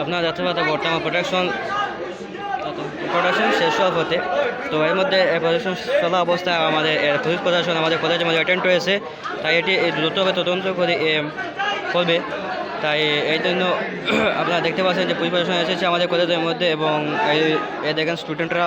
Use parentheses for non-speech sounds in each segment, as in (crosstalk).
আপনার যাত্রাবার্তা বর্তমান production production শেষ হওয়ার পথে। তো এর মধ্যে প্রোডাকশন চলা অবস্থায় আমাদের পুলিশ প্রশাসন আমাদের কলেজের মধ্যে অ্যাটেন্ড হয়েছে তাই এটি দ্রুতভাবে তদন্ত করে করবে। তাই এই জন্য (clears throat) আপনারা দেখতে পাচ্ছেন যে পুলিশ প্রশাসন এসেছে আমাদের কলেজের মধ্যে এবং এই দেখেন স্টুডেন্টরা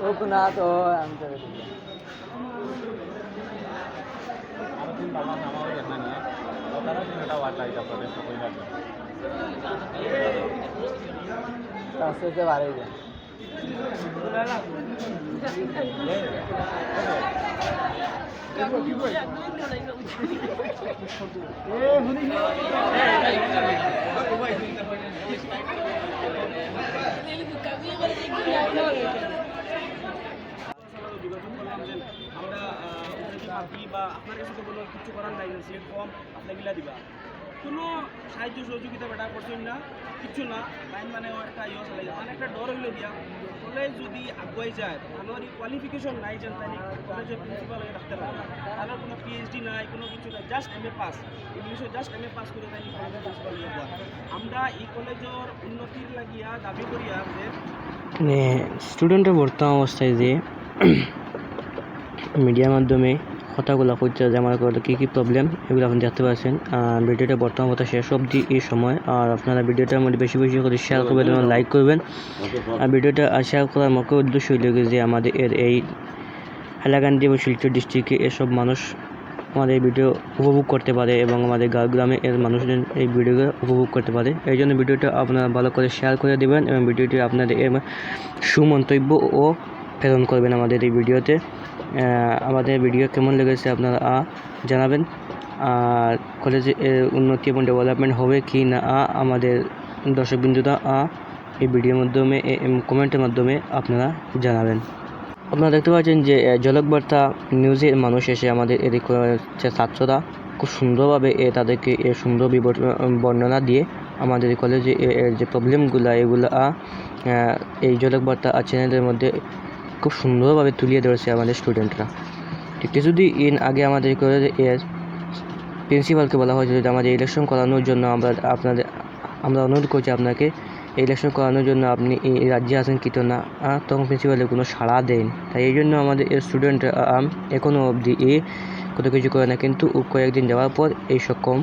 করছি না তো আমি তো আস্তে আস্তে বাড়াই যায় আমরা ভাবি বা কাছে করার নাই সিট কম আপনি গিলা দিবা কোনো সাহায্য সহযোগিতা বেটা করছেন না। কিছু না লাইন মানে একটা ইয়ে চলে যায় একটা ডর হইলে দিয়া কলেজ যদি আগুয়াই যায় আমার কোয়ালিফিকেশন নাই যেন তাই কলেজের প্রিন্সিপাল হয়ে রাখতে পারে। তার কোনো পিএইচডি নাই, কোনো কিছু নাই জাস্ট এম এ পাস ইংলিশে জাস্ট এম এ পাস করে তাই কলেজের প্রিন্সিপাল হয়ে যাওয়া আমরা এই কলেজের উন্নতির লাগিয়া দাবি করিয়া যে মানে স্টুডেন্টের বর্তমান অবস্থায় যে মিডিয়ার মাধ্যমে কথাগুলো করছে যে আমার কী কী প্রবলেম এগুলো আপনি দেখতে পাচ্ছেন আর ভিডিওটা বর্তমান কথা শেষ অবধি এই সময়। আর আপনারা ভিডিওটার মধ্যে বেশি বেশি করে শেয়ার করবেন এবং লাইক করবেন। আর ভিডিওটা শেয়ার করার মুখ্য উদ্দেশ্য হইল যে আমাদের এর এই হাইলাকান্দি এবং শিলচর ডিস্ট্রিক্টে এসব মানুষ আমাদের এই ভিডিও উপভোগ করতে পারে এবং আমাদের গ্রামে এর মানুষজন এই ভিডিওকে উপভোগ করতে পারে। এই জন্য ভিডিওটা আপনারা ভালো করে শেয়ার করে দেবেন এবং ভিডিওটি আপনাদের সুমন্তব্য ও প্রেরণ করবেন আমাদের এই ভিডিওতে। আমাদের ভিডিও কেমন লেগেছে আপনারা জানাবেন। আর কলেজে উন্নতি এবং ডেভেলপমেন্ট হবে কি না আমাদের দর্শকবিন্দুরা এই ভিডিওর মাধ্যমে কমেন্টের মাধ্যমে আপনারা জানাবেন। আপনারা দেখতে পাচ্ছেন যে আহ, ঝলক বার্তা নিউজের মানুষ এসে আমাদের এদিক যে ছাত্ররা। খুব সুন্দরভাবে এ তাদেরকে এ সুন্দর বর্ণনা দিয়ে আমাদের কলেজে যে প্রবলেমগুলো এগুলো এই ঝলক বার্তা চ্যানেলের মধ্যে খুব সুন্দরভাবে তুলিয়ে ধরেছে আমাদের স্টুডেন্টরা ঠিক কিছুদিন আগে আমাদের এর প্রিন্সিপালকে বলা হয়েছিল যে আমাদের ইলেকশন করানোর জন্য আমরা আপনাদের, আমরা অনুরোধ করছি আপনাকে ইলেকশন করানোর জন্য আপনি এই রাজ্যে আসেন কিন্তু না তখন প্রিন্সিপালের কোনো সাড়া দেন তাই এই জন্য আমাদের স্টুডেন্ট এখনও অবধি এ কত কিছু করে না, কিন্তু কয়েকদিন যাওয়ার পর এই সক্ষম